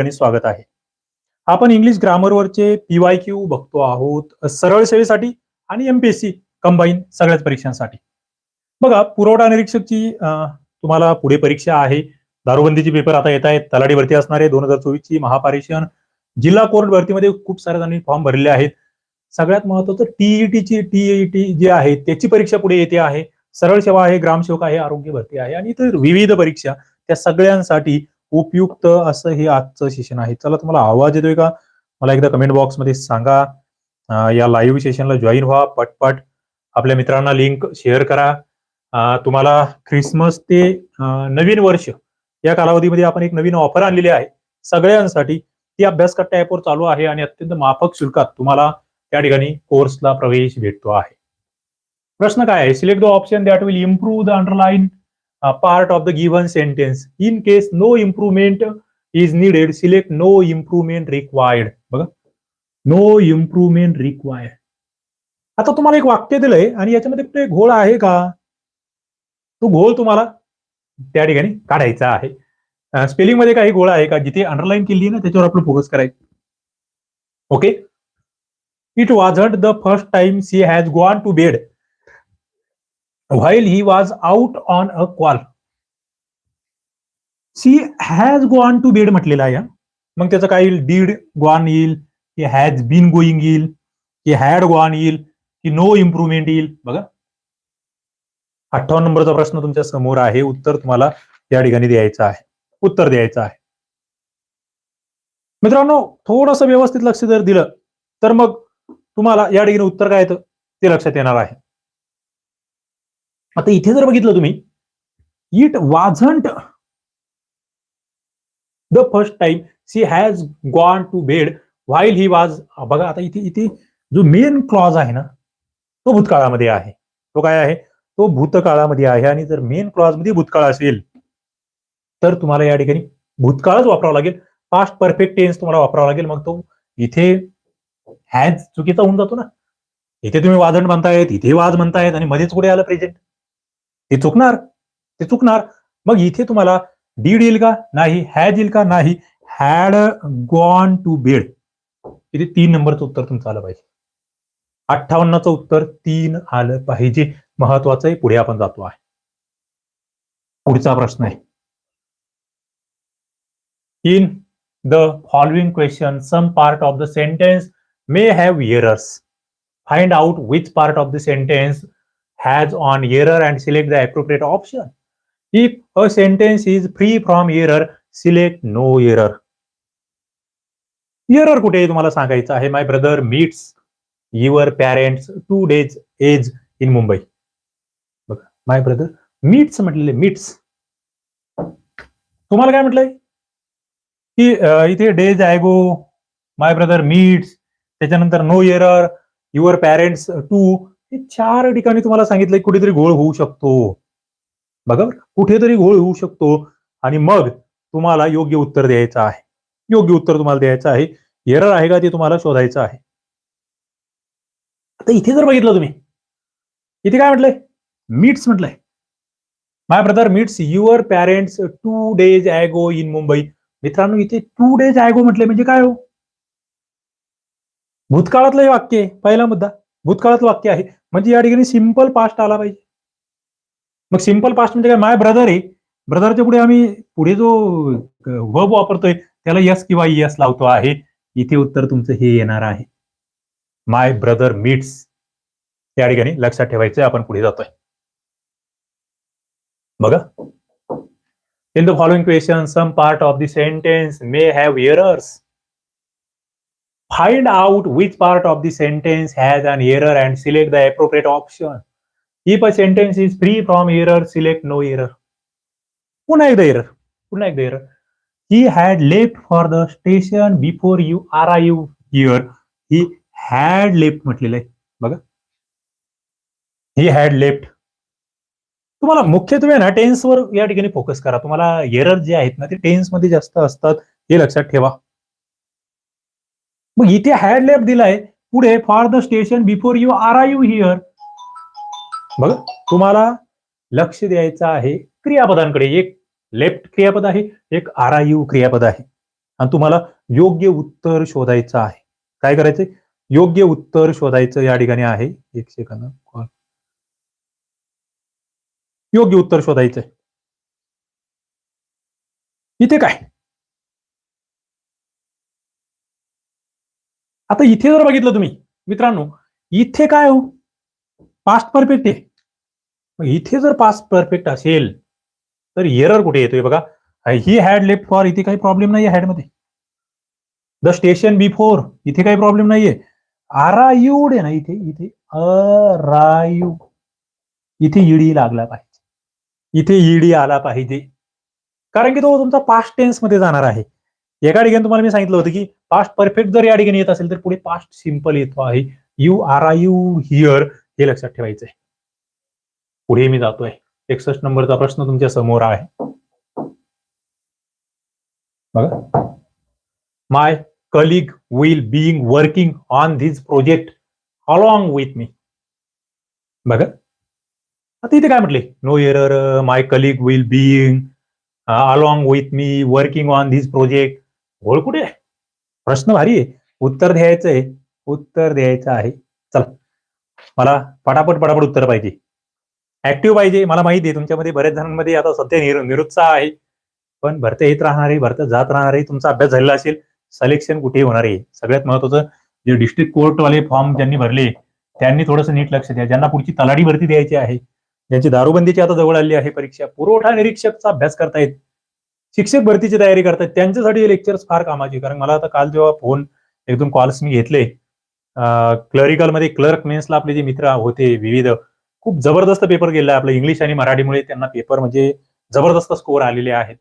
ठिकाणी स्वागत आहे. आपण इंग्लिश ग्रामरवरचे पीवाय क्यू बघतो आहोत सरळ सेवेसाठी आणि एमपीएससी कंबाईन सगळ्याच परीक्षांसाठी. बघा पुरवठा निरीक्षकची तुम्हाला पुढे परीक्षा आहे. दारूबंदीची पेपर आता येत आहेत. तलाठी भरती असणारे दोन हजार चोवीसची महापारेषण. जिल्हा कोर्ट भरतीमध्ये खूप साऱ्या जणांनी फॉर्म भरले आहेत. सगळ्यात महत्वाचं टीईटीची टीईटी जी आहे त्याची परीक्षा पुढे येते आहे. सरळ सेवा आहे ग्रामसेवक आहे आरोग्य भरती आहे. आणि इतर विविध परीक्षा. त्या सगळ्यांसाठी उपयुक्त असं हे आजचं सेशन आहे. चला तुम्हाला आवाज येतोय का? मला एकदा कमेंट बॉक्समध्ये सांगा. या लाईव्ह सेशनला जॉईन व्हा पटपट. आपल्या मित्रांना लिंक शेअर करा. तुम्हाला ख्रिसमस ते नवीन वर्ष या कालावधीमध्ये आपण एक नवीन ऑफर आणलेली आहे. सगळ्यांसाठी ती अभ्यास कट्टा ॲपवर चालू आहे आणि अत्यंत माफक शुल्कात तुम्हाला त्या ठिकाणी कोर्सला प्रवेश भेटतो आहे. प्रश्न काय आहे? Select the option that will improve the underline part of the given sentence in case no improvement is needed select no improvement required बघा. नो इम्प्रुव्हमेंट रिक्वायर्ड आता तुम्हाला एक वाक्य दिलंय आणि याच्यामध्ये कुठे घोळ आहे का? तो घोळ तुम्हाला त्या ठिकाणी काढायचा आहे. स्पेलिंगमध्ये काही घोळ आहे का? जिथे अंडरलाईन केली ना त्याच्यावर आपलं फोकस करायचं. Okay it wasn't the first time she has gone to bed while he was out on a call. She has gone to bed म्हटलेला आहे. मग त्याचं काय येईल? डीड गॉन येईल की हॅज बीन गोईंग येईल की हॅड गॉन येईल की नो इम्प्रुव्हमेंट येईल. बघा. अठ्ठावन्न नंबरचा प्रश्न तुमच्यासमोर आहे. उत्तर तुम्हाला या ठिकाणी द्यायचं आहे. उत्तर द्यायचं आहे. मित्रांनो थोडंसं व्यवस्थित लक्ष जर दिलं तर मग तुम्हाला या ठिकाणी उत्तर काय येतं? ते लक्षात येणार आहे. आता इथे जर बघितलं तुम्ही it wasn't the first time she has gone to bed while he was बघा आता इथे इथे जो मेन क्लॉज आहे ना तो भूतकाळामध्ये आहे. तो काय आहे? तो भूतकाळामध्ये आहे आणि जर मेन क्लॉजमध्ये भूतकाळ असेल तर तुम्हाला या ठिकाणी भूतकाळच वापरावा लागेल. पास्ट परफेक्ट टेन्स तुम्हाला वापरावा लागेल. मग तो इथे हॅज चुकीचा होऊन जातो ना. इथे तुम्ही वाजण म्हणतायत इथे वाज म्हणतायत आणि मध्येच कुठे आलं प्रेझेंट ते चुकणार ते चुकणार. मग इथे तुम्हाला डीड येईल का? नाही. हॅज येईल का? नाही. हॅड गॉन टू बेड इथे तीन नंबरचं उत्तर तुमचं आलं पाहिजे. अठ्ठावन्नचं उत्तर तीन आलं पाहिजे. महत्वाचं आहे पुढे आपण जातो आहे. पुढचा प्रश्न आहे. In the following question some part of the sentence may have errors find out which part of the sentence has on error and select the appropriate option. If a sentence is free from error, select no error. Error कुठे आहे तुम्हाला सांगायचं आहे my brother meets your parents two days ago in Mumbai बघा my brother meets म्हटलेले meets तुम्हाला काय म्हटलंय की इथे days ago my brother meets त्याच्यानंतर no error your parents two हे चार ठिकाणी तुम्हाला सांगितलंय कुठेतरी घोळ होऊ शकतो. बघा कुठेतरी घोळ होऊ शकतो. आणि मग तुम्हाला योग्य उत्तर द्यायचं आहे. योग्य उत्तर तुम्हाला द्यायचं आहे. एरर आहे का ते तुम्हाला शोधायचं आहे. आता इथे जर बघितलं तुम्ही इथे काय म्हटलंय? मीट्स म्हटलंय. My brother meets your parents two days ago in Mumbai मित्रांनो इथे टू डेज ॲगो म्हटलंय म्हणजे काय हो? भूतकाळातलं हे वाक्य आहे पहिला मुद्दा. भूतकाळात वाक्य आहे. म्हणजे या ठिकाणी सिंपल पास्ट आला पाहिजे. मग सिंपल पास्ट म्हणजे काय? माय ब्रदर आहे. ब्रदरच्या पुढे आम्ही पुढे जो वब वापरतोय त्याला यस किंवा यस लावतो आहे. इथे उत्तर तुमचं हे येणार आहे. माय ब्रदर मीट्स या ठिकाणी लक्षात ठेवायचंय आपण पुढे जातोय. बघा. In the following question some part of the sentence may have errors find out which part of the sentence has an error and select the appropriate option. If a sentence is free from error, select no error. पुन्हा एकदा error पुन्हा एकदा error he had left for the station before you are I you here he had left म्हटलेलं आहे बघा ही had left तुम्हाला मुख्यत्वे ना टेन्सवर या ठिकाणी फोकस करा तुम्हाला एरर जे आहेत ना ते टेन्समध्ये जास्त असतात हे लक्षात ठेवा मग इथे हॅड लेफ्ट दिलाय. पुढे for the station before you are here बघ तुम्हाला लक्ष द्यायचं आहे. क्रियापदांकडे एक लेफ्ट क्रियापद आहे एक आर क्रियापद आहे. आणि तुम्हाला योग्य उत्तर शोधायचं आहे. काय करायचंय? योग्य उत्तर शोधायचं या ठिकाणी आहे. एक सेकंद योग्य उत्तर शोधायचंय. इथे काय? आता इथे जर बघितलं तुम्ही मित्रांनो इथे काय हो? पास्ट परफेक्ट आहे. इथे जर पास्ट परफेक्ट असेल तर एरर कुठे येतोय बघा? ही हॅड लेफ्ट फॉर इथे काही प्रॉब्लेम नाहीये हॅडमध्ये द स्टेशन बिफोर इथे काही प्रॉब्लेम नाहीये. आरायूड आहे ना इथे इथे अरायू इथे ईडी लागला पाहिजे. इथे ईडी आला पाहिजे. कारण की तो तुमचा पास्ट टेन्समध्ये जाणार आहे. एका ठिकाणी तुम्हाला मी सांगितलं होतं की पास्ट परफेक्ट जर या ठिकाणी येत असेल तर पुढे पास्ट सिंपल येतो आहे. You are I you here हे लक्षात ठेवायचं आहे. पुढे मी जातोय. एकसष्ट नंबरचा प्रश्न तुमच्यासमोर आहे. बघा. My colleague will being working on this project along with me बघा. आता इथे काय म्हटले? No error my colleague will being along with me working on this project गोळ कुठे? आहे प्रश्न भारी आहे. उत्तर द्यायचं आहे. उत्तर द्यायचं आहे. चला. मला पटापट पटापट उत्तर पाहिजे. ऍक्टिव्ह पाहिजे. मला माहिती आहे. तुमच्यामध्ये बऱ्याच जणांमध्ये आता सध्या निरु निरुत्साह आहे. पण भरते येत राहणार आहे भरत जात राहणारे तुमचा अभ्यास झालेला असेल सलेक्शन कुठेही होणार आहे? सगळ्यात महत्वाचं जे डिस्ट्रिक्ट कोर्टवाले फॉर्म ज्यांनी भरले त्यांनी थोडंसं नीट लक्ष द्या. ज्यांना पुढची तलाडी भरती द्यायची आहे ज्यांची दारूबंदीची आता जवळ आली आहे परीक्षा पुरवठा निरीक्षकचा अभ्यास करतायत. शिक्षक भरतीची तयारी करतात. त्यांच्यासाठी हे लेक्चर्स फार कामाचे कारण मला आता काल जेव्हा फोन एक दोन कॉल्स मी घेतले क्लरिकलमध्ये क्लर्क मेन्सला आपले जे मित्र होते विविध खूप जबरदस्त पेपर गेला आपलं इंग्लिश आणि मराठीमुळे. त्यांना पेपर म्हणजे जबरदस्त स्कोअर आलेले आहेत.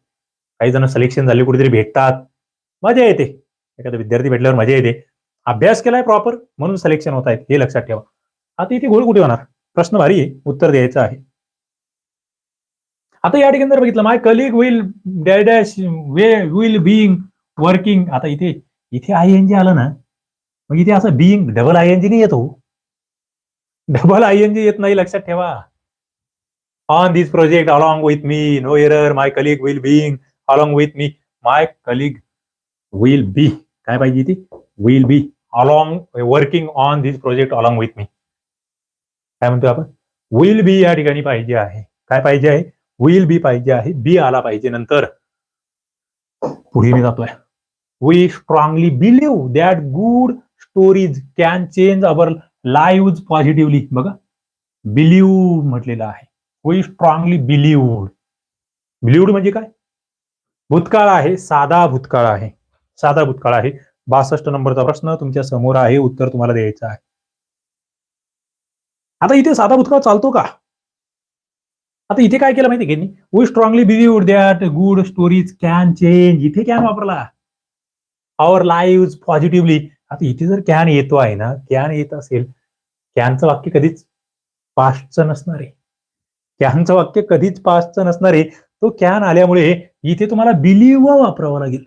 काही जण सिलेक्शन झाले कुठेतरी भेटतात. मजा येते. एखादा विद्यार्थी भेटल्यावर मजा येते. अभ्यास केलाय प्रॉपर म्हणून सिलेक्शन होत आहेत. हे लक्षात ठेवा. आता इथे गोळ कुठे होणार? प्रश्न भारी आहे. उत्तर द्यायचं आहे. आता या ठिकाणी जर बघितलं my colleague will dash way will being working आता इथे इथे आय एन जी आलं ना मग इथे असं being double I N G नाही येतो. डबल आय एन जी येत नाही लक्षात ठेवा. On this project along with me no error my colleague will being along with me my colleague will be काय पाहिजे ती? Will be along working on this project along with me काय म्हणतो आपण? विल बी या ठिकाणी पाहिजे आहे. काय पाहिजे आहे? विल बी पाहिजे आहे. बी आला पाहिजे नंतर. पुढे मी जातोय. We strongly believe that good stories can change our live positively बघा. बिलीव्ह म्हटलेलं आहे. वी स्ट्रॉंगली बिलीव्ह बिलीव्ड म्हणजे काय? भूतकाळ आहे. साधा भूतकाळ आहे. साधा भूतकाळ आहे. बासष्ट नंबरचा प्रश्न तुमच्यासमोर आहे. उत्तर तुम्हाला द्यायचं आहे. आता इथे साधा भूतकाळ चालतो का? आता इथे काय केलं माहिती की we strongly believe that good stories can change इथे कॅन वापरला. आवर लाईव्ह पॉझिटिव्हली आता इथे जर कॅन येतो आहे ना कॅन येत असेल कॅनचं वाक्य कधीच पास्टचं नसणार आहे. कॅनचं वाक्य कधीच पास्टचं नसणार आहे. तो कॅन आल्यामुळे इथे तुम्हाला बिलीव्ह वापरावा लागेल.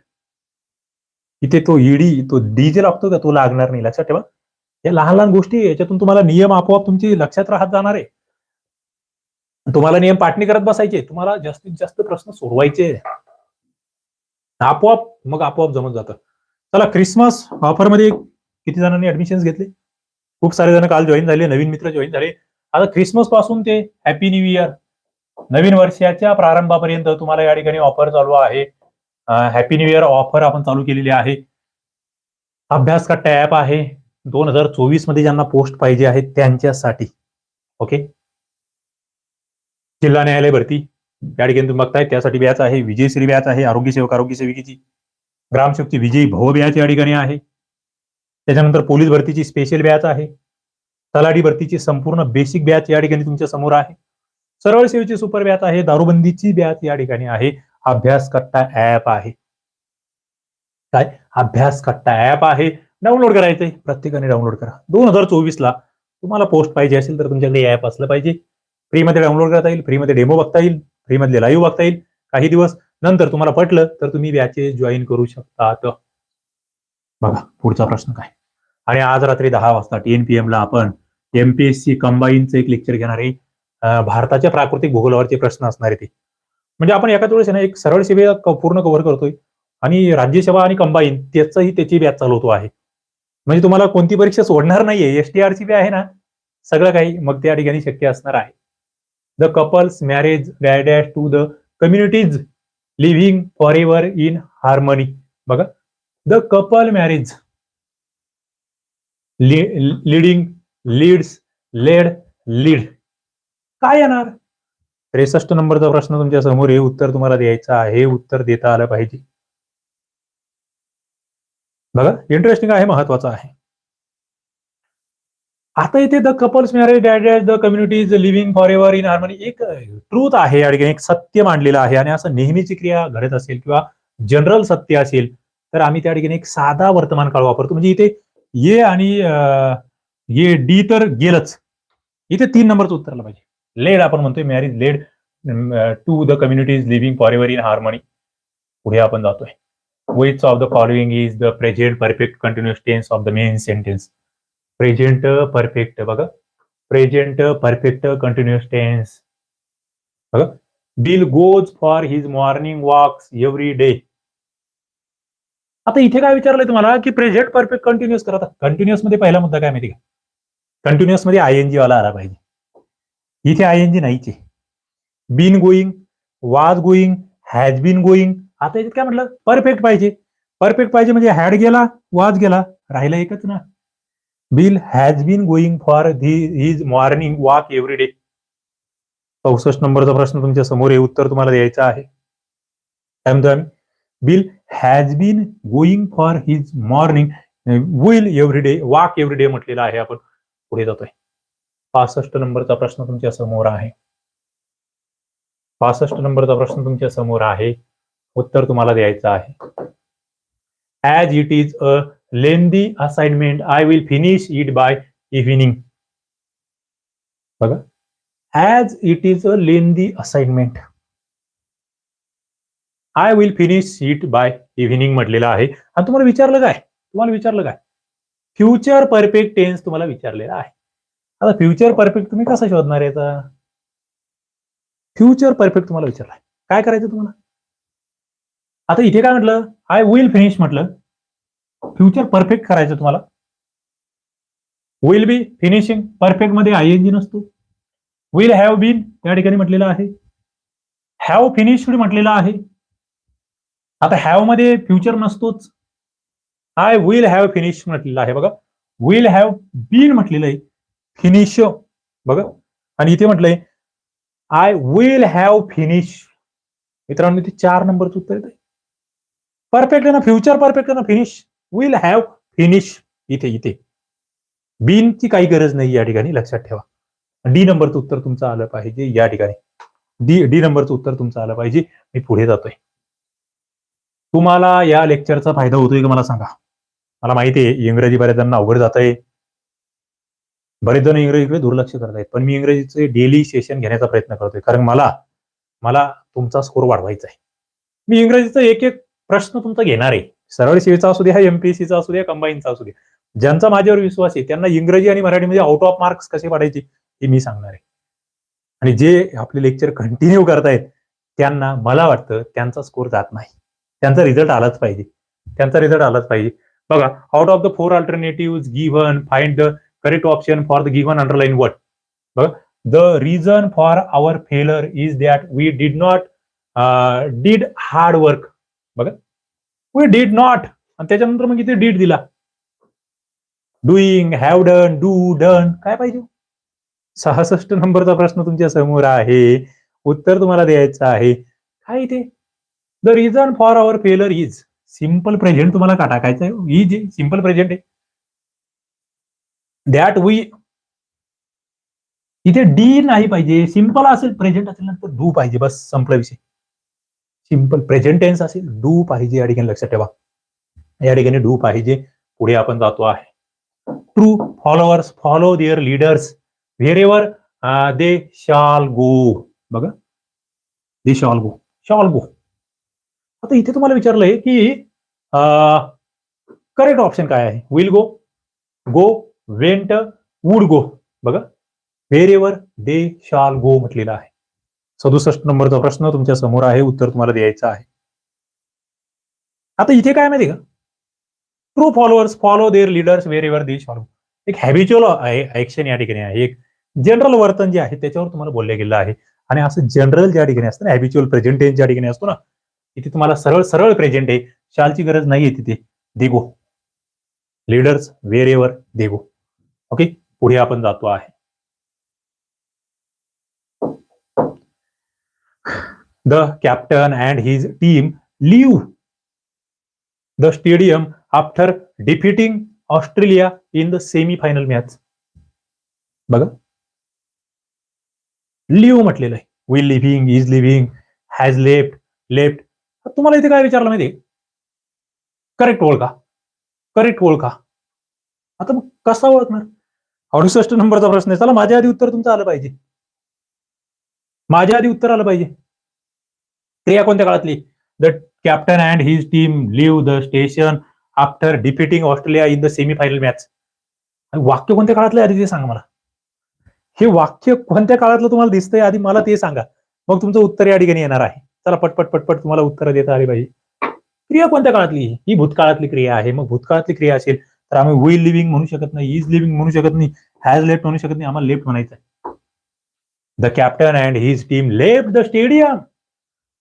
इथे तो ईडी तो डीजे लागतो का तो लागणार नाही. लक्षात ठेवा. या लहान लहान गोष्टी याच्यातून तुम्हाला नियम आपोआप तुमची लक्षात राहत जाणार आहे. तुम्हाला नियम पाठणी करत बसायचे. तुम्हाला जास्तीत जास्त प्रश्न सोडवायचे. आपोआप मग आपोआप जमत जातं. चला क्रिसमस ऑफरमध्ये किती जणांनी ऍडमिशन घेतले? खूप सारे जण काल जॉईन झाले नवीन मित्र जॉईन झाले. आता क्रिसमसपासून ते हॅपी न्यू इयर नवीन वर्षाच्या प्रारंभापर्यंत तुम्हाला या ठिकाणी ऑफर चालू आहे. हॅपी न्यू इयर ऑफर आपण चालू केलेली आहे. अभ्यास का टॅप आहे. दोन हजार चोवीसमध्ये ज्यांना पोस्ट पाहिजे आहे त्यांच्यासाठी. ओके जिल्हा न्यायालय भरती. या ठिकाणी तुम्ही बघताय त्यासाठी व्याज आहे विजयश्री बॅच आहे आरोग्य सेवक आरोग्य सेविकेची ग्रामसेवकची विजयी भव व्याज या ठिकाणी आहे. त्याच्यानंतर पोलीस भरतीची स्पेशल बॅच आहे. तलाठी भरतीची संपूर्ण बेसिक बॅच या ठिकाणी तुमच्यासमोर आहे. सरळ सेवेची सुपर बॅच आहे दारूबंदीची बॅच या ठिकाणी आहे. अभ्यास कट्टा ऍप आहे. काय? अभ्यास कट्टा ऍप आहे. डाउनलोड करायचंय. प्रत्येकाने डाउनलोड करा. दोन हजार चोवीस ला तुम्हाला पोस्ट पाहिजे असेल तर तुमच्याकडे ऍप असलं पाहिजे. फ्रीमध्ये डाउनलोड करता येईल फ्रीमध्ये डेमो बघता येईल फ्रीमधले लाईव्ह बघता येईल. काही दिवस नंतर तुम्हाला पटलं तर तुम्ही बॅचेस जॉईन करू शकतात. बघा पुढचा प्रश्न काय? आणि आज रात्री दहा वाजता टीएनपीएम आपण एमपीएससी कंबाईनचं एक लेक्चर घेणारे भारताच्या प्राकृतिक भूगोलावरचे प्रश्न असणारे ते. म्हणजे आपण एकाच वेळेस ना एक सरळ सेवे पूर्ण कव्हर करतोय. आणि राज्यसेवा आणि कंबाईन त्याचंही त्याची बॅच चालवतो आहे. म्हणजे तुम्हाला कोणती परीक्षा सोडणार नाहीये एस टी बी आहे ना सगळं काही मग त्या ठिकाणी शक्य असणार आहे. The couples marriage dash to the communities living for ever in harmony बघा the couple marriage leading leads led lead काय येणार? त्रेसष्ट नंबरचा प्रश्न तुमच्यासमोर हे उत्तर तुम्हाला द्यायचं आहे हे उत्तर देता आलं पाहिजे. बघा इंटरेस्टिंग आहे महत्वाचं आहे. आता इथे the couples marriage dad the communities living for ever in harmony एक ट्रूथ आहे या ठिकाणी एक सत्य मांडलेलं आहे आणि असं नेहमीची क्रिया घडत असेल किंवा जनरल सत्य असेल तर आम्ही त्या ठिकाणी एक साधा वर्तमान काळ वापरतो. म्हणजे इथे ये आणि ये डी तर गेलच. इथे तीन नंबरचं उत्तरला पाहिजे. लेड आपण म्हणतोय marriage led to the communities living for ever in harmony पुढे आपण जातोय. Which of the following is the present perfect continuous tense of the main sentence present perfect बघा. प्रेझेंट परफेक्ट कंटिन्युअस टेन्स बघा. Bill goes for his morning walks every day आता इथे काय विचारलंय तुम्हाला? की प्रेझेंट परफेक्ट कंटिन्युअस करा. कंटिन्युअसमध्ये पहिला मुद्दा काय माहिती का? कंटिन्युअसमध्ये आय एन जी वाला आला पाहिजे. इथे आय एन जी नाहीच going was going has been going आता याच्यात काय म्हटलं? परफेक्ट पाहिजे. परफेक्ट पाहिजे म्हणजे हॅड गेला वाज गेला. राहिला एकच ना. Bill has been going for his morning walk every day. चौसष्ट नंबरचा प्रश्न तुमच्यासमोर आहे उत्तर तुम्हाला द्यायचं आहे. काय म्हणतो आम्ही Bill has been going for his morning will every day walk every day म्हटलेला आहे आपण. पुढे जातोय. पासष्ट नंबरचा प्रश्न तुमच्यासमोर आहे. पासष्ट नंबरचा प्रश्न तुमच्यासमोर आहे. उत्तर तुम्हाला द्यायचं आहे. As it is a lengthy assignment I will finish it by evening बघा as it is a lengthy assignment I will finish it by evening म्हटलेलं आहे. आणि तुम्हाला विचारलं काय? तुम्हाला विचारलं काय? फ्युचर परफेक्ट टेन्स तुम्हाला विचारलेला आहे. आता फ्युचर परफेक्ट तुम्ही कसा शोधणार याचा? फ्युचर परफेक्ट तुम्हाला विचारलाय काय करायचं तुम्हाला? आता इथे काय म्हटलं? आय विल फिनिश म्हटलं. फ्युचर परफेक्ट करायचं तुम्हाला. विल बी फिनिशिंग परफेक्टमध्ये आय एन जी नसतो. विल हॅव बीन त्या ठिकाणी म्हटलेलं आहे. हॅव फिनिश्ड म्हटलेलं आहे. आता हॅवमध्ये फ्युचर नसतोच. आय विल हॅव फिनिश म्हटलेलं आहे बघा. विल हॅव बीन म्हटलेलं आहे. फिनिश बघा. आणि इथे म्हटलंय आय विल हॅव फिनिश मित्रांनो इथे चार नंबरचं उत्तर येते परफेक्ट आहे ना? फ्युचर परफेक्ट आहे ना? फिनिश विल हॅव फिनिश इथे इथे. बीनची काही गरज नाही या ठिकाणी लक्षात ठेवा. डी नंबरचं उत्तर तुमचं आलं पाहिजे या ठिकाणी. डी डी नंबरचं उत्तर तुमचं आलं पाहिजे. मी पुढे जातोय. तुम्हाला या लेक्चरचा फायदा होतोय का मला सांगा? मला माहिती आहे इंग्रजी बऱ्याच जणांना अवघड जात आहे बरेच जण इंग्रजीकडे दुर्लक्ष करत आहेत पण मी इंग्रजीचे डेली सेशन घेण्याचा प्रयत्न करतोय. कारण मला मला तुमचा स्कोर वाढवायचा आहे. मी इंग्रजीचा एक एक प्रश्न तुमचा घेणार आहे. सरळ सेवेचा असू द्या एमपीएससीचा असू द्या कंबाईनचा असू द्या. ज्यांचा माझ्यावर विश्वास आहे त्यांना इंग्रजी आणि मराठीमध्ये आउट ऑफ मार्क्स कसे पाडायचे हे मी सांगणार आहे. आणि जे आपले लेक्चर कंटिन्यू करतायत त्यांना मला वाटतं त्यांचा स्कोर जात नाही. त्यांचा रिझल्ट आलाच पाहिजे. त्यांचा रिझल्ट आलाच पाहिजे. बघा out of the four alternative given find the correct option for the given underline word बघा the reason for our failure is that we did not did hard work बघा वी डीड नॉट आणि त्याच्यानंतर मग इथे did दिला. Doing have done do done काय पाहिजे? सहासष्ट नंबरचा प्रश्न तुमच्यासमोर आहे. उत्तर तुम्हाला द्यायचं आहे. काय इथे? The reason for our failure is simple present तुम्हाला का टाकायचं आहे इज सिंपल प्रेझेंट आहे. दॅट वी इथे डी नाही पाहिजे. सिंपल असेल प्रेझेंट असेल नंतर डू पाहिजे. बस संपला विषय. सिंपल प्रेझेंट टेन्स असेल डू पाहिजे या ठिकाणी लक्षात ठेवा. या ठिकाणी डू पाहिजे पुढे आपण जातो आहे. True followers follow their leaders wherever they shall go बघा. दे शॉल गो शॉल गो आता इथे तुम्हाला विचारलंय की uh, करेक्ट ऑप्शन काय आहे? Will go go went would go बघा. व्हेर एव्हर दे शाल गो म्हटलेला आहे. सदुसष्ट नंबरचा प्रश्न तुमच्यासमोर आहे उत्तर तुम्हाला द्यायचं आहे. आता इथे काय माहिती का? True followers follow their leaders wherever they follow एक हॅबिच्युअल ऍक्शन या ठिकाणी आहे. एक जनरल वर्तन जे आहे त्याच्यावर तुम्हाला बोललं गेलं आहे. आणि असं जनरल ज्या ठिकाणी असतं ना हॅबिच्युअल प्रेझेंट ज्या ठिकाणी असतो ना तिथे तुम्हाला सरळ सरळ प्रेझेंट आहे. शालची गरज नाहीये तिथे. They go leaders wherever they go okay पुढे आपण जातो आहे. The captain and his team leave the stadium after defeating Australia in the semifinal match. बघा. लिव्ह म्हटलेलं आहे. Will living is living has left left तुम्हाला इथे काय विचारलं माहिती करेक्ट ओळखा करेक्ट ओळखा आता मग कसा ओळखणार? अडुसष्ट नंबरचा प्रश्न आहे. चला माझ्या आधी उत्तर तुमचं आलं पाहिजे. माझ्या आधी उत्तर आलं पाहिजे. क्रिया कोणत्या काळातली? The captain and his team leave the station after defeating Australia in the semifinal match वाक्य कोणत्या काळातलं आहे आधी ते सांगा मला. हे वाक्य कोणत्या काळातलं तुम्हाला दिसतंय आधी मला ते सांगा. मग तुमचं उत्तर या ठिकाणी येणार आहे. चला पटपट पटपट तुम्हाला उत्तर देता आली पाहिजे. क्रिया कोणत्या काळातली ही भूतकाळातली क्रिया आहे. मग भूतकाळातली क्रिया असेल तर आम्ही विल लिव्हिंग म्हणू शकत नाही इज लिव्हिंग म्हणू शकत नाही हॅज लेफ्ट म्हणू शकत नाही आम्हाला लेफ्ट म्हणायचं आहे the captain and his team left the stadium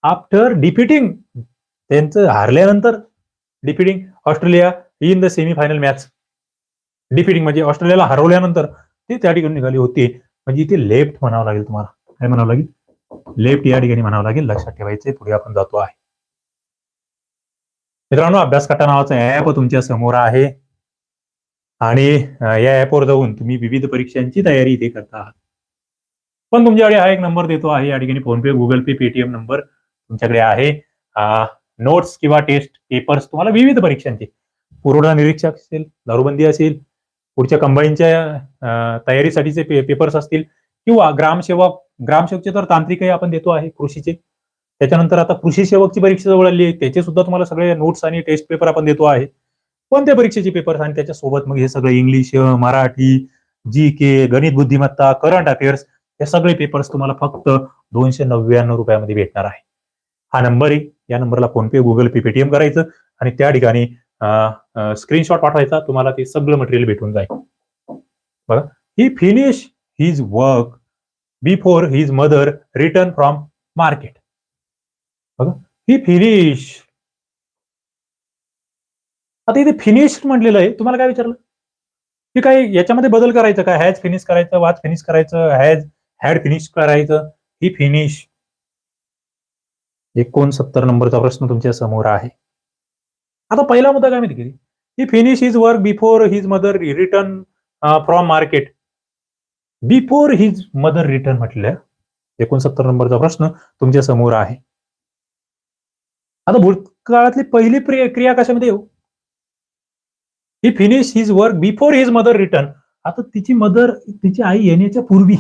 after defeating त्यांचं हारल्यानंतर defeating Australia in the semifinal match defeating म्हणजे ऑस्ट्रेलियाला हरवल्यानंतर ते त्या ठिकाणी निघाली होती. म्हणजे इथे लेफ्ट म्हणावं लागेल तुम्हाला. काय म्हणावं लागेल? लेफ्ट या ठिकाणी म्हणावं लागेल. लक्षात ठेवायचे पुढे आपण जातो आहे. मित्रांनो अभ्यास कटा नावाचं ऍप तुमच्यासमोर आहे. आणि या ऍपवर जाऊन तुम्ही विविध परीक्षांची तयारी इथे करता आहात. पण तुमच्याकडे हा एक नंबर देतो आहे. या ठिकाणी PhonePe Google Pay Paytm number तुमच्याकडे आहे. नोट्स किंवा टेस्ट पेपर्स तुम्हाला विविध परीक्षांचे. पुरवठा निरीक्षक असेल दारूबंदी असेल पुढच्या कंबाईनच्या तयारीसाठीचे पेपर्स असतील किंवा ग्रामसेवक ग्रामसेवकचे तर तांत्रिकही आपण देतो आहे कृषीचे. त्याच्यानंतर आता कृषी सेवकची परीक्षा जवळ आली आहे त्याचे सुद्धा तुम्हाला सगळे नोट्स आणि टेस्ट पेपर आपण देतो आहे. कोणत्या परीक्षेचे पेपर्स आणि त्याच्यासोबत मग हे सगळे इंग्लिश मराठी जी के गणित बुद्धिमत्ता करंट अफेअर्स हे सगळे पेपर्स तुम्हाला फक्त दोनशे नव्याण्णव रुपयामध्ये भेटणार आहे. हा नंबर आहे या नंबरला फोनपे गुगल पे पेटीएम करायचं आणि त्या ठिकाणी स्क्रीनशॉट पाठवायचा तुम्हाला ते सगळं मटेरियल भेटून जाईल. बघा he finish his work before his mother return from market बघा ही फिनिश आता इथे फिनिश म्हटलेलं आहे तुम्हाला काय विचारलं? की काय याच्यामध्ये बदल करायचं का हॅज फिनिश करायचं वाच फिनिश करायचं हॅज हॅड फिनिश करायचं ही फिनिश एकोणसत्तर नंबरचा प्रश्न तुमच्यासमोर आहे. आता पहिला मुद्दा काय माहिती he finish his work before his mother return from market before his mother return म्हटलं एकोणसत्तर नंबरचा प्रश्न तुमच्यासमोर आहे. आता भूतकाळातली पहिली क्रिया कशामध्ये येऊ? He finish his work before his mother return आता तिची मदर तिची आई येण्याच्या पूर्वी.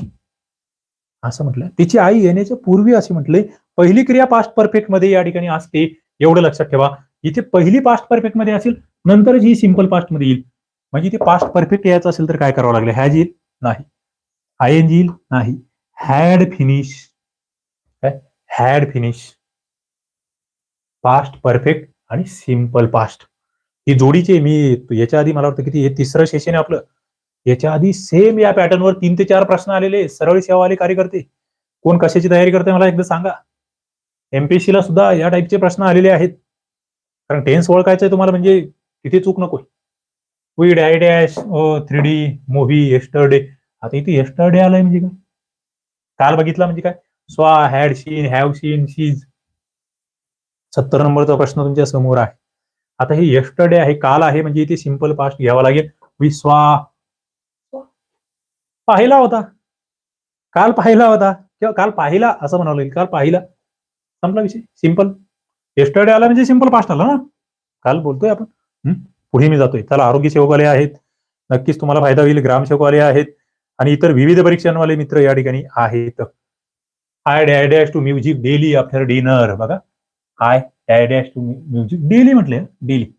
असं म्हटलं. तिची आई येण्याच्या पूर्वी असे म्हटले पहिली क्रिया पास्ट परफेक्टमध्ये या ठिकाणी असते. एवढं लक्षात ठेवा. इथे पहिली पास्ट परफेक्टमध्ये असेल नंतर जी सिंपल पास्टमध्ये येईल. म्हणजे इथे पास्ट परफेक्ट यायचं असेल तर काय करावं लागलं? हॅज येईल? नाही. आय एन येईल? नाही. हॅड फिनिश काय? हॅड फिनिश पास्ट परफेक्ट आणि सिंपल पास्ट ही जोडीचे मी याच्या आधी मला वाटतं किती हे तिसरं सेशन आहे आपलं. याच्या आधी सेम या पॅटर्नवर तीन ते चार प्रश्न आलेले. सरळ सेवावाले कार्यकर्ते. कोण कशाची तयारी करते मला एकदा सांगा. एमपीएससी ला सुद्धा या टाईपचे प्रश्न आलेले आहेत. कारण टेन्स ओळखायचंय तुम्हाला म्हणजे तिथे चूक नको we die dash three D movie yesterday आता इथे एस्टरडे आलाय म्हणजे काय? काल बघितला म्हणजे काय? Saw had seen have seen sees सत्तर नंबरचा प्रश्न तुमच्यासमोर आहे. आता हे एस्टरडे आहे काल आहे म्हणजे इथे सिंपल पास्ट घ्यावा लागेल. वी स्वा पाहिला होता. काल पाहिला होता. किंवा काल पाहिला असं म्हणावं लागेल. काल पाहिला. संपला विषय. सिंपल एस्टरडे आला म्हणजे सिंपल पास्ट आला ना? काल बोलतोय आपण. पुढे मी जातोय. त्याला आरोग्य सेवकवाले आहेत. नक्कीच तुम्हाला फायदा होईल. ग्रामसेवकवाले आहेत. आणि इतर विविध परीक्षांवाले मित्र या ठिकाणी आहेत. I da dash to music daily after dinner बघा. I da dash to music daily म्हटले. Daily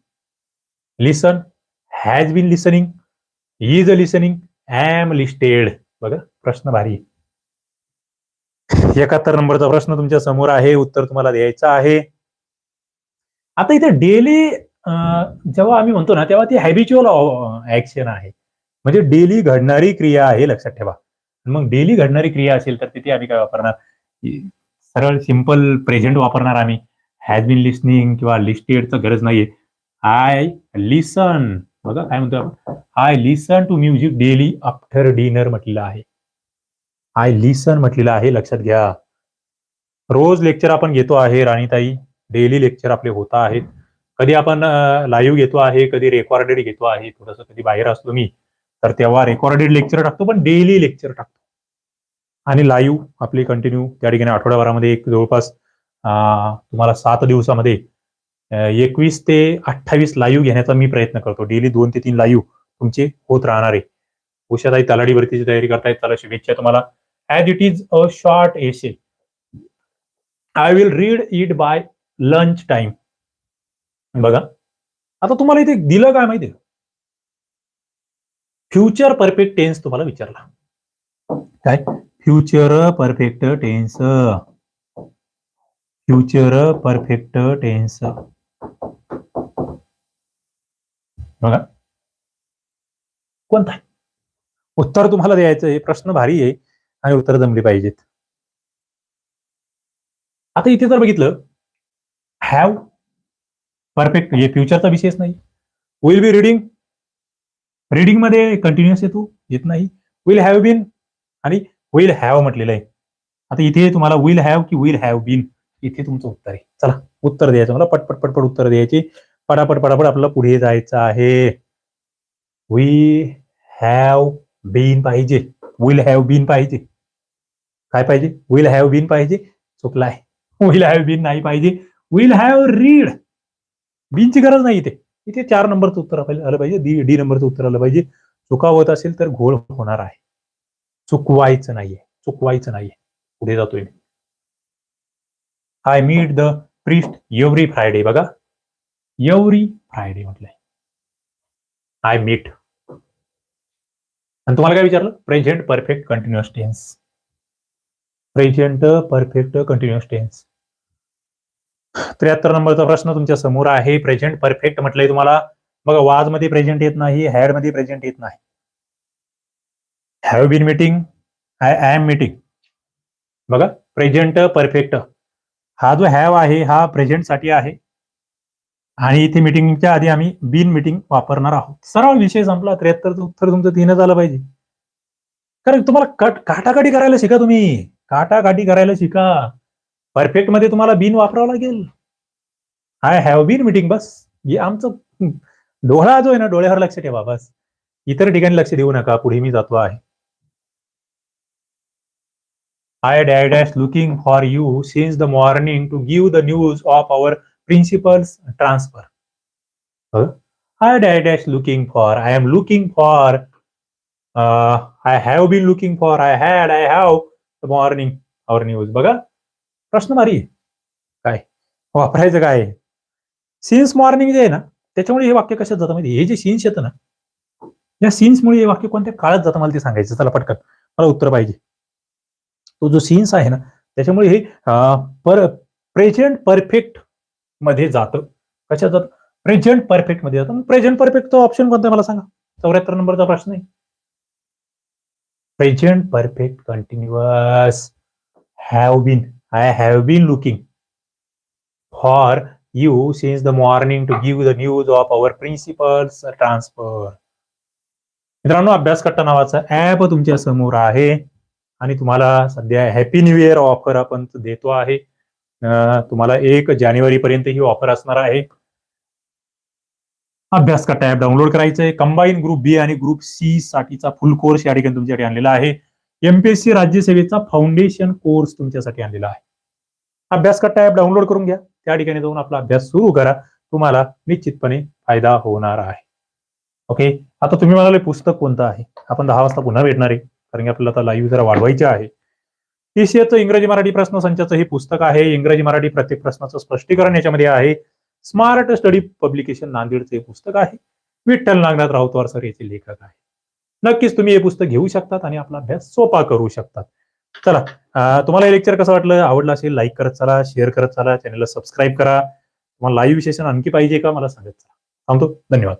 listen has been listening is a listening am listed बघा. प्रश्न भारी. एकाहत्तर नंबरचा प्रश्न तुमच्यासमोर आहे उत्तर तुम्हाला द्यायचं आहे. आता इथे डेली जेव्हा आम्ही म्हणतो ना तेव्हा ती हॅबिच्युअल ऍक्शन आहे. म्हणजे डेली घडणारी क्रिया आहे लक्षात ठेवा. मग डेली घडणारी क्रिया असेल तर तिथे आम्ही काय वापरणार? सरळ सिंपल प्रेझेंट वापरणार आम्ही. हॅज बिन लिस्निंग किंवा लिस्टेडचं गरज नाहीये. आय लिसन बघा काय म्हणतो आपण? I listen to music daily after dinner म्हटलेलं आहे. आय लिसन म्हटलेलं आहे लक्षात घ्या. रोज लेक्चर आपण घेतो आहे राणीताई. डेली लेक्चर आपले होत आहेत. कधी आपण लाईव्ह घेतो आहे कधी रेकॉर्डेड घेतो आहे थोडस कधी बाहेर असतो मी तर तेव्हा रेकॉर्डेड लेक्चर टाकतो पण डेली लेक्चर टाकतो. आणि लाईव्ह आपली कंटिन्यू त्या ठिकाणी आठवड्याभरामध्ये एक जवळपास तुम्हाला सात दिवसामध्ये एकवीस ते अठ्ठावीस लाईव्ह घेण्याचा मी प्रयत्न करतो. डेली दोन ते तीन लाईव्ह तुमचे होत राहणार. आहे उषाताई तलाडी भरतीची तयारी करतायत. त्याला शुभेच्छा तुम्हाला. As it is a short essay. I will read it by lunch time बघा. आता तुम्हाला इथे दिलं काय माहिती फ्युचर परफेक्ट टेन्स तुम्हाला विचारला. काय? Future perfect tense future perfect tense बघा. कोणता उत्तर तुम्हाला द्यायचं आहे. प्रश्न भारी आहे. आणि उत्तर जमली पाहिजेत. आता इथे जर बघितलं हॅव परफेक्ट हे फ्युचरचा विषयच नाही. विल बी रिडिंग रिडिंगमध्ये कंटिन्युअस येतो येत नाही. विल हॅव बीन आणि विल हॅव म्हटलेलं आहे. आता इथे तुम्हाला विल हॅव की विल हॅव बीन इथे तुमचं उत्तर आहे. चला उत्तर द्यायचं मला पटपट पटपट उत्तर द्यायचे. पटापट पटापट आपल्याला पुढे जायचं आहे. वी हॅव बीन पाहिजे. विल हॅव बीन पाहिजे. काय पाहिजे? विल हॅव बीन पाहिजे. चुकलाय विल हॅव बीन नाही पाहिजे. विल हॅव रीड बीनची गरज नाही इथे. इथे चार नंबरचं उत्तर आलं पाहिजे. डी डी नंबरचं उत्तर आलं पाहिजे. चुका होत असेल तर घोळ होणार आहे. चुकवायचं नाहीये. चुकवायचं नाहीये. पुढे जातोय मी. I meet the priest every Friday बघा. एव्हरी फ्रायडे म्हटलंय. आय मीट आणि तुम्हाला काय विचारलं? Present perfect continuous tense present perfect continuous tense त्र्याहत्तर नंबरचा प्रश्न तुमच्यासमोर आहे. प्रेझेंट परफेक्ट म्हटलंय तुम्हाला. बघा वाजमध्ये प्रेझेंट येत नाही हॅडमध्ये प्रेझेंट येत नाही. Have been meeting I am meeting बघा प्रेझेंट परफेक्ट हा जो हॅव आहे हा प्रेझेंटसाठी आहे. आणि इथे मिटिंगच्या आधी आम्ही बिन मीटिंग वापरणार आहोत. सरळ विषय संपला. त्र्याहत्तरचं उत्तर तुमचं तीनच आलं पाहिजे. कारण तुम्हाला कट काटाकाटी करायला शिका तुम्ही. काटाकाटी करायला शिका. परफेक्टमध्ये तुम्हाला बिन वापरावं लागेल. आय हॅव बीन मीटिंग बस. हे आमचं डोळा जो आहे ना डोळ्यावर लक्ष ठेवा बस. इतर ठिकाणी लक्ष देऊ नका. पुढे मी जातो आहे. I dad dash looking for you since the morning to give the news of our principal's transfer I dad dash looking for I am looking for I have been looking for I had I have morning our news बघा प्रश्न मारी. काय? वापरायचं काय? Scenes since morning जे आहे ना त्याच्यामुळे हे वाक्य कशात जातं माहिती हे जे सीन्स येतं ना या सीन्समुळे हे वाक्य कोणत्या काळात जातं मला ते सांगायचं? चला पटकन. मला उत्तर पाहिजे. तो जो सीन्स आहे ना त्याच्यामुळे हे पर प्रेझेंट परफेक्टमध्ये जातं. कशात जातं? प्रेझेंट परफेक्टमध्ये जातं. प्रेझेंट परफेक्ट तो ऑप्शन कोणता मला सांगा. चौऱ्याहत्तर नंबरचा प्रश्न आहे. Present perfect continuous have been I have been looking for you since the morning to give the news of our principal's transfer मित्रांनो अभ्यास कट्टा नावाचा ऍप तुमच्यासमोर आहे आणि तुम्हाला सध्या हॅपी न्यू इयर ऑफर आपण देतो आहे. तुम्हाला एक जानेवारी पर्यंत ही ऑफर असणार आहे. अभ्यास का ऍप डाउनलोड करायचं आहे कंबाईन ग्रुप बी आणि ग्रुप सी साठीचा फुल कोर्स या ठिकाणी तुमच्यासाठी आणलेला आहे. एमपीएससी राज्यसेवेचा फाउंडेशन कोर्स तुमच्यासाठी आणलेला आहे. अभ्यास का ऍप डाउनलोड करून घ्या. त्या ठिकाणी जाऊन आपला अभ्यास सुरू करा. तुम्हाला निश्चितपणे फायदा होणार आहे. ओके आता तुम्ही म्हणाले पुस्तक कोणतं आहे? आपण दहा वाजता पुन्हा भेटणार आहे. कारण की आपल्याला आता लाईव्ह जरा वाढवायचे आहे. टीसीएचं इंग्रजी मराठी प्रश्न संचाचं हे पुस्तक आहे. इंग्रजी मराठी प्रत्येक प्रश्नाचं स्पष्टीकरण याच्यामध्ये आहे. स्मार्ट स्टडी पब्लिकेशन नांदेडचं हे पुस्तक आहे. विठ्ठल नागनाथ राऊतवार सर याचे लेखक आहे. नक्कीच तुम्ही हे पुस्तक घेऊ शकतात आणि आपला अभ्यास सोपा करू शकतात. चला तुम्हाला हे लेक्चर कसं वाटलं? आवडलं असेल लाईक करत चला शेअर करत चला चॅनलला सबस्क्राईब करा. तुम्हाला लाईव्ह सेशन आणखी पाहिजे का? मला सांगत चला. थांबतो. धन्यवाद.